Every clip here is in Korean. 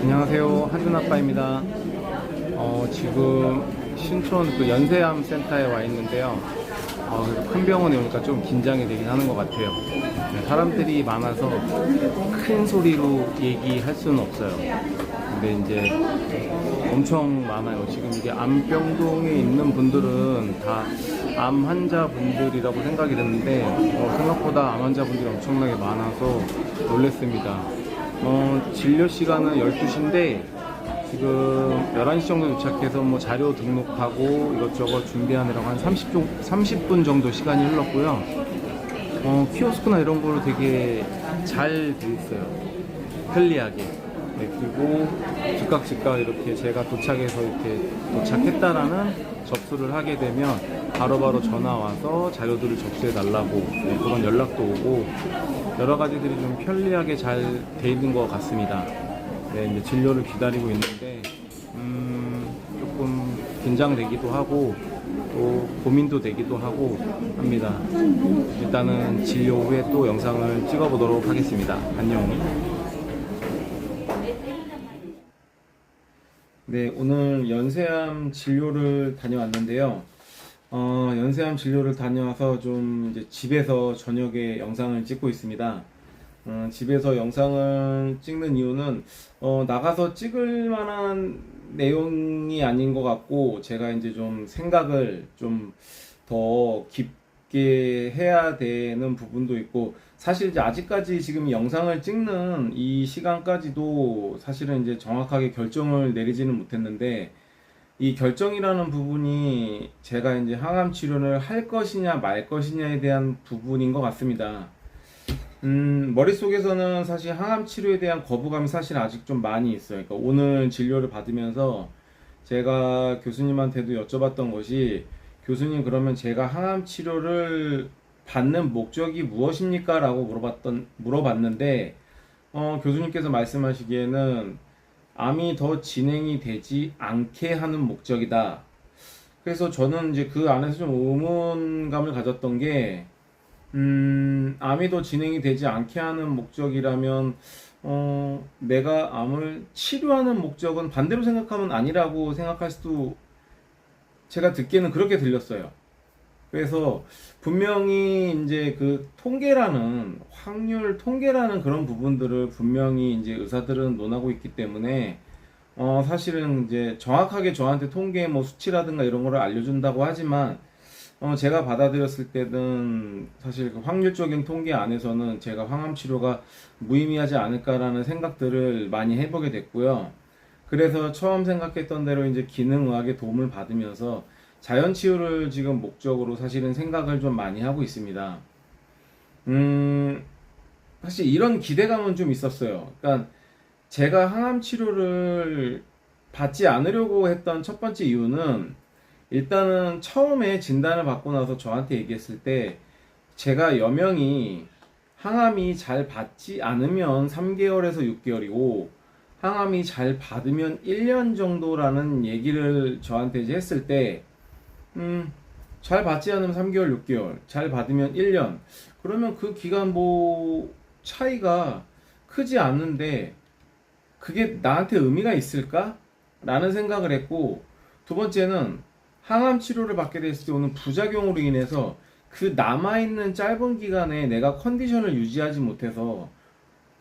안녕하세요. 한준 아빠입니다. 어, 지금 신촌 그 연세암 센터에 와 있는데요. 어, 큰 병원에 오니까 좀 긴장이 되긴 하는 것 같아요. 네, 사람들이 많아서 큰 소리로 얘기할 수는 없어요. 근데 이제 엄청 많아요. 지금 이게 암병동에 있는 분들은 다 암 환자분들이라고 생각이 드는데 어, 생각보다 암 환자분들이 엄청나게 많아서 놀랬습니다. 어, 진료 시간은 12시인데 지금 11시 정도 도착해서 뭐 자료 등록하고 이것저것 준비하느라고 한 30분, 30분 정도 시간이 흘렀고요. 어, 키오스크나 이런 걸로 되게 잘 돼 있어요. 편리하게. 네, 그리고 즉각 즉각 이렇게 제가 도착해서 이렇게 도착했다라는 접수를 하게 되면 바로바로 전화 와서 자료들을 접수해 달라고 네, 그런 연락도 오고 여러 가지들이 좀 편리하게 잘 돼 있는 것 같습니다. 네, 이제 진료를 기다리고 있는데 음, 조금 긴장되기도 하고 또 고민도 되기도 하고 합니다. 일단은 진료 후에 또 영상을 찍어보도록 하겠습니다. 안녕. 네, 오늘 연세암 진료를 다녀왔는데요. 어, 연세암 진료를 다녀와서 좀 이제 집에서 저녁에 영상을 찍고 있습니다. 어, 집에서 영상을 찍는 이유는 어, 나가서 찍을 만한 내용이 아닌 것 같고 제가 이제 좀 생각을 좀 더 깊게 해야 되는 부분도 있고 사실 이제 아직까지 지금 영상을 찍는 이 시간까지도 사실은 이제 정확하게 결정을 내리지는 못했는데 이 결정이라는 부분이 제가 이제 항암 치료를 할 것이냐 말 것이냐에 대한 부분인 것 같습니다. 음, 머릿속에서는 사실 항암 치료에 대한 거부감이 사실 아직 좀 많이 있어요. 그러니까 오늘 진료를 받으면서 제가 교수님한테도 여쭤봤던 것이 교수님 그러면 제가 항암 치료를 받는 목적이 무엇입니까? 라고 물어봤던, 물어봤는데, 어, 교수님께서 말씀하시기에는 암이 더 진행이 되지 않게 하는 목적이다. 그래서 저는 이제 그 안에서 좀 의문감을 가졌던 게, 음, 암이 더 진행이 되지 않게 하는 목적이라면, 어, 내가 암을 치료하는 목적은 반대로 생각하면 아니라고 생각할 수도 제가 듣기에는 그렇게 들렸어요. 그래서 분명히 이제 그 통계라는 확률 통계라는 그런 부분들을 분명히 이제 의사들은 논하고 있기 때문에 어 사실은 이제 정확하게 저한테 통계 뭐 수치라든가 이런 거를 알려준다고 하지만 어 제가 받아들였을 때는 사실 그 확률적인 통계 안에서는 제가 항암 치료가 무의미하지 않을까라는 생각들을 많이 해보게 됐고요. 그래서 처음 생각했던 대로 이제 기능의학의 도움을 받으면서 자연 치유를 지금 목적으로 사실은 생각을 좀 많이 하고 있습니다. 음, 사실 이런 기대감은 좀 있었어요. 그러니까 제가 항암 치료를 받지 않으려고 했던 첫 번째 이유는 일단은 처음에 진단을 받고 나서 저한테 얘기했을 때 제가 여명이 항암이 잘 받지 않으면 3개월에서 6개월이고 항암이 잘 받으면 1년 정도라는 얘기를 저한테 이제 했을 때, 음, 잘 받지 않으면 3개월, 6개월, 잘 받으면 1년. 그러면 그 기간 뭐, 차이가 크지 않는데, 그게 나한테 의미가 있을까? 라는 생각을 했고, 두 번째는 항암 치료를 받게 됐을 때 오는 부작용으로 인해서 그 남아있는 짧은 기간에 내가 컨디션을 유지하지 못해서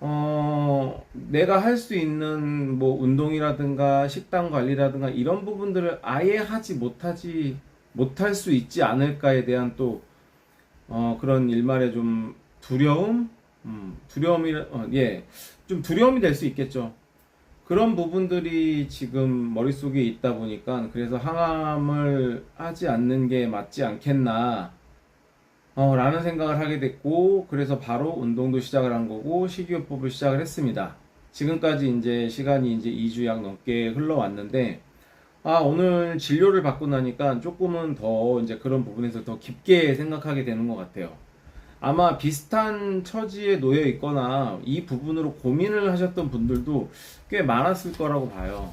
어, 내가 할 수 있는 뭐 운동이라든가 식단 관리라든가 이런 부분들을 아예 하지 못하지 못할 수 있지 않을까에 대한 또 어, 그런 일말의 좀 두려움, 음, 두려움이 어, 예, 좀 두려움이 될 수 있겠죠. 그런 부분들이 지금 머릿속에 있다 보니까 그래서 항암을 하지 않는 게 맞지 않겠나 어, 라는 생각을 하게 됐고, 그래서 바로 운동도 시작을 한 거고, 식이요법을 시작을 했습니다. 지금까지 이제 시간이 이제 2주 약 넘게 흘러왔는데, 아, 오늘 진료를 받고 나니까 조금은 더 이제 그런 부분에서 더 깊게 생각하게 되는 것 같아요. 아마 비슷한 처지에 놓여 있거나 이 부분으로 고민을 하셨던 분들도 꽤 많았을 거라고 봐요.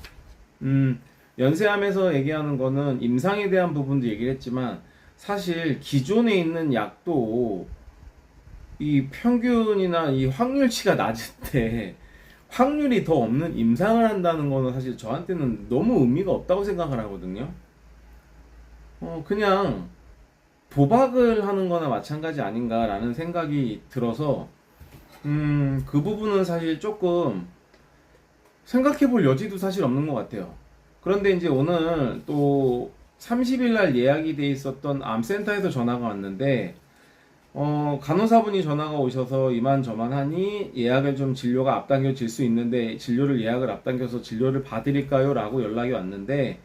음, 연세암에서 얘기하는 거는 임상에 대한 부분도 얘기를 했지만, 사실 기존에 있는 약도 이 평균이나 이 확률치가 낮을 때 확률이 더 없는 임상을 한다는 거는 사실 저한테는 너무 의미가 없다고 생각을 하거든요. 어, 그냥 도박을 하는 거나 마찬가지 아닌가라는 생각이 들어서, 음, 그 부분은 사실 조금 생각해 볼 여지도 사실 없는 것 같아요. 그런데 이제 오늘 또 30일 날 예약이 돼 있었던 암센터에서 전화가 왔는데, 어, 간호사분이 전화가 오셔서 이만저만 하니 예약을 좀 진료가 앞당겨질 수 있는데 진료를 예약을 앞당겨서 진료를 봐드릴까요? 라고 연락이 왔는데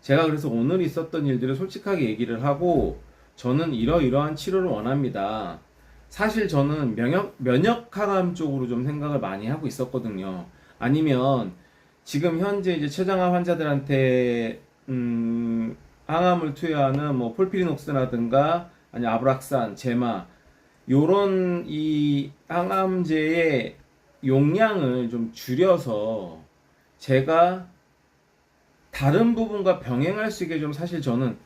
제가 그래서 오늘 있었던 일들을 솔직하게 얘기를 하고 저는 이러이러한 치료를 원합니다. 사실 저는 면역, 면역 항암 쪽으로 좀 생각을 많이 하고 있었거든요. 아니면 지금 현재 이제 췌장암 환자들한테 음, 항암을 투여하는 뭐 폴피리녹스라든가 아니 아브락산, 제마 요런 이 항암제의 용량을 좀 줄여서 제가 다른 부분과 병행할 수 있게 좀 사실 저는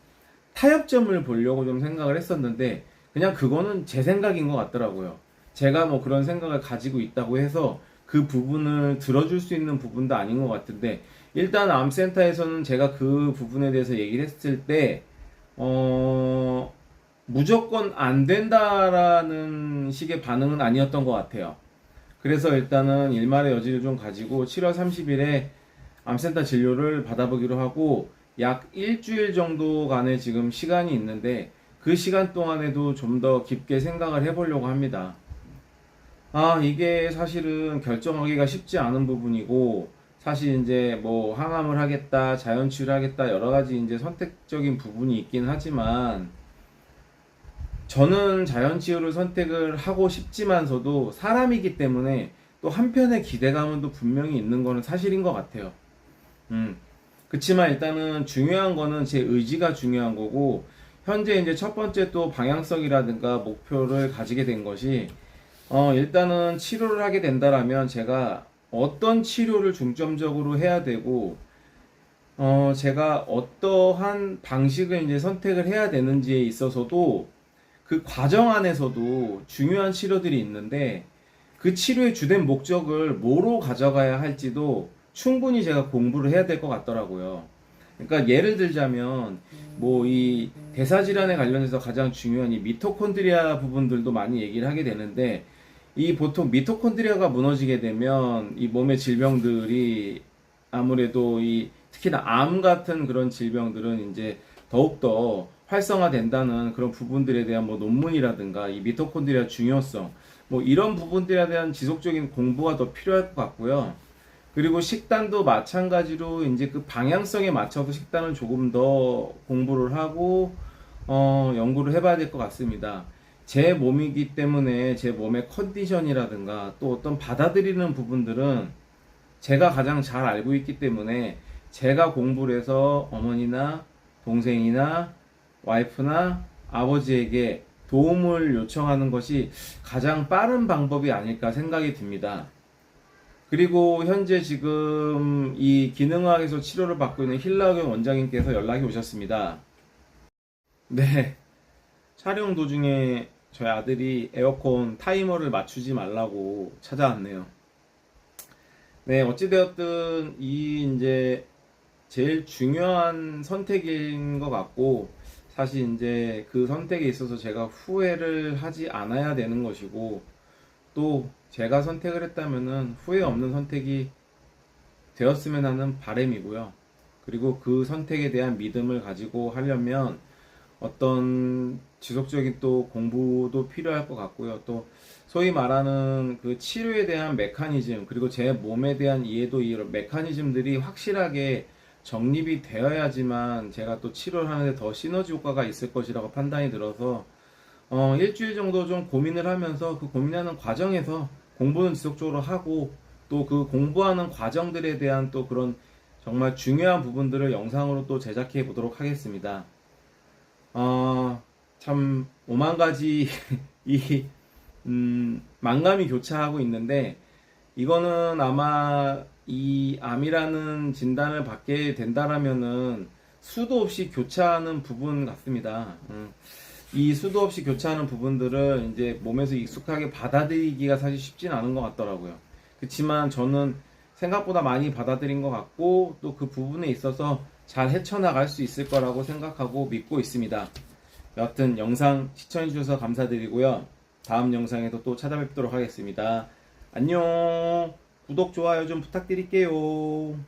타협점을 보려고 좀 생각을 했었는데 그냥 그거는 제 생각인 것 같더라고요. 제가 뭐 그런 생각을 가지고 있다고 해서 그 부분을 들어줄 수 있는 부분도 아닌 것 같은데 일단 암센터에서는 제가 그 부분에 대해서 얘기를 했을 때 어, 무조건 안 된다라는 식의 반응은 아니었던 것 같아요. 그래서 일단은 일말의 여지를 좀 가지고 7월 30일에 암센터 진료를 받아보기로 하고 약 일주일 정도간의 지금 시간이 있는데 그 시간 동안에도 좀 더 깊게 생각을 해보려고 합니다. 아, 이게 사실은 결정하기가 쉽지 않은 부분이고 사실 이제 뭐 항암을 하겠다, 자연치유를 하겠다 여러 가지 이제 선택적인 부분이 있긴 하지만 저는 자연치유를 선택을 하고 싶지만서도 사람이기 때문에 또 한편의 기대감은 또 분명히 있는 거는 사실인 것 같아요. 음. 그치만 일단은 중요한 거는 제 의지가 중요한 거고, 현재 이제 첫 번째 또 방향성이라든가 목표를 가지게 된 것이, 어, 일단은 치료를 하게 된다라면 제가 어떤 치료를 중점적으로 해야 되고, 어, 제가 어떠한 방식을 이제 선택을 해야 되는지에 있어서도 그 과정 안에서도 중요한 치료들이 있는데 그 치료의 주된 목적을 뭐로 가져가야 할지도 충분히 제가 공부를 해야 될 것 같더라고요. 그러니까 예를 들자면 뭐 이 대사 질환에 관련해서 가장 중요한 이 미토콘드리아 부분들도 많이 얘기를 하게 되는데 이 보통 미토콘드리아가 무너지게 되면 이 몸의 질병들이 아무래도 이 특히나 암 같은 그런 질병들은 이제 더욱더 활성화된다는 그런 부분들에 대한 뭐 논문이라든가 이 미토콘드리아 중요성 뭐 이런 부분들에 대한 지속적인 공부가 더 필요할 것 같고요. 그리고 식단도 마찬가지로 이제 그 방향성에 맞춰서 식단을 조금 더 공부를 하고 어 연구를 해봐야 될 것 같습니다. 제 몸이기 때문에 제 몸의 컨디션이라든가 또 어떤 받아들이는 부분들은 제가 가장 잘 알고 있기 때문에 제가 공부를 해서 어머니나 동생이나 와이프나 아버지에게 도움을 요청하는 것이 가장 빠른 방법이 아닐까 생각이 듭니다. 그리고 현재 지금 이 기능학에서 치료를 받고 있는 힐라경 원장님께서 연락이 오셨습니다. 네. 촬영 도중에 저희 아들이 에어컨 타이머를 맞추지 말라고 찾아왔네요. 네, 어찌되었든 이 이제 제일 중요한 선택인 것 같고, 사실 이제 그 선택에 있어서 제가 후회를 하지 않아야 되는 것이고, 또 제가 선택을 했다면은 후회 없는 선택이 되었으면 하는 바람이고요. 그리고 그 선택에 대한 믿음을 가지고 하려면 어떤 지속적인 또 공부도 필요할 것 같고요. 또 소위 말하는 그 치료에 대한 메커니즘 그리고 제 몸에 대한 이해도 이런 메커니즘들이 확실하게 정립이 되어야지만 제가 또 치료를 하는데 더 시너지 효과가 있을 것이라고 판단이 들어서 어, 일주일 정도 좀 고민을 하면서 그 고민하는 과정에서 공부는 지속적으로 하고 또 그 공부하는 과정들에 대한 또 그런 정말 중요한 부분들을 영상으로 또 제작해 보도록 하겠습니다. 어, 참 오만 가지 이 음, 망감이 교차하고 있는데 이거는 아마 이 암이라는 진단을 받게 된다라면은 수도 없이 교차하는 부분 같습니다. 음. 이 수도 없이 교차하는 부분들을 이제 몸에서 익숙하게 받아들이기가 사실 쉽진 않은 것 같더라고요. 그렇지만 저는 생각보다 많이 받아들인 것 같고 또 그 부분에 있어서 잘 헤쳐나갈 수 있을 거라고 생각하고 믿고 있습니다. 여하튼 영상 시청해주셔서 감사드리고요. 다음 영상에서 또 찾아뵙도록 하겠습니다. 안녕! 구독, 좋아요 좀 부탁드릴게요.